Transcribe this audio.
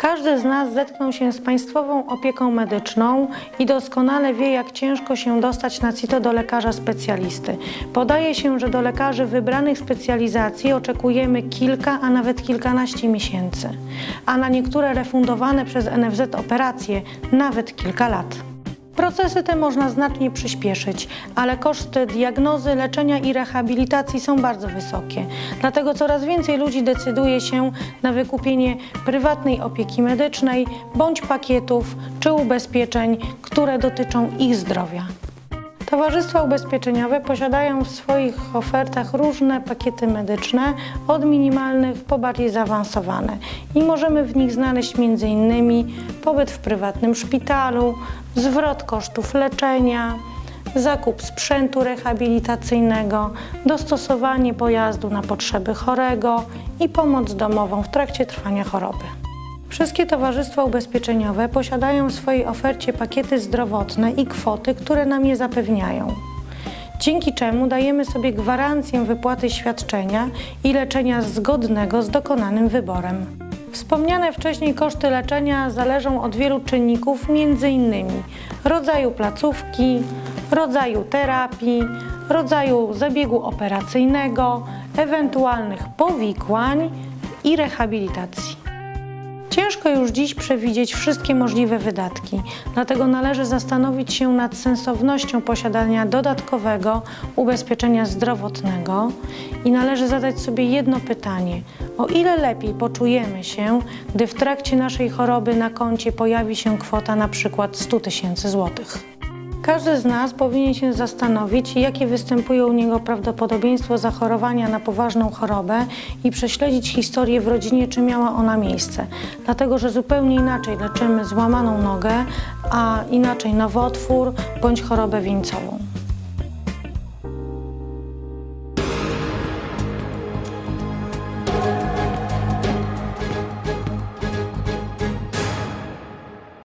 Każdy z nas zetknął się z państwową opieką medyczną i doskonale wie, jak ciężko się dostać na CITO do lekarza specjalisty. Podaje się, że do lekarzy wybranych specjalizacji oczekujemy kilka, a nawet kilkanaście miesięcy, a na niektóre refundowane przez NFZ operacje nawet kilka lat. Procesy te można znacznie przyspieszyć, ale koszty diagnozy, leczenia i rehabilitacji są bardzo wysokie. Dlatego coraz więcej ludzi decyduje się na wykupienie prywatnej opieki medycznej bądź pakietów czy ubezpieczeń, które dotyczą ich zdrowia. Towarzystwa ubezpieczeniowe posiadają w swoich ofertach różne pakiety medyczne, od minimalnych po bardziej zaawansowane. I możemy w nich znaleźć m.in. pobyt w prywatnym szpitalu, zwrot kosztów leczenia, zakup sprzętu rehabilitacyjnego, dostosowanie pojazdu na potrzeby chorego i pomoc domową w trakcie trwania choroby. Wszystkie towarzystwa ubezpieczeniowe posiadają w swojej ofercie pakiety zdrowotne i kwoty, które nam je zapewniają. Dzięki czemu dajemy sobie gwarancję wypłaty świadczenia i leczenia zgodnego z dokonanym wyborem. Wspomniane wcześniej koszty leczenia zależą od wielu czynników, m.in. rodzaju placówki, rodzaju terapii, rodzaju zabiegu operacyjnego, ewentualnych powikłań i rehabilitacji. Ciężko już dziś przewidzieć wszystkie możliwe wydatki, dlatego należy zastanowić się nad sensownością posiadania dodatkowego ubezpieczenia zdrowotnego i należy zadać sobie jedno pytanie: o ile lepiej poczujemy się, gdy w trakcie naszej choroby na koncie pojawi się kwota na przykład 100 tysięcy złotych? Każdy z nas powinien się zastanowić, jakie występuje u niego prawdopodobieństwo zachorowania na poważną chorobę i prześledzić historię w rodzinie, czy miała ona miejsce. Dlatego, że zupełnie inaczej leczymy złamaną nogę, a inaczej nowotwór bądź chorobę wieńcową.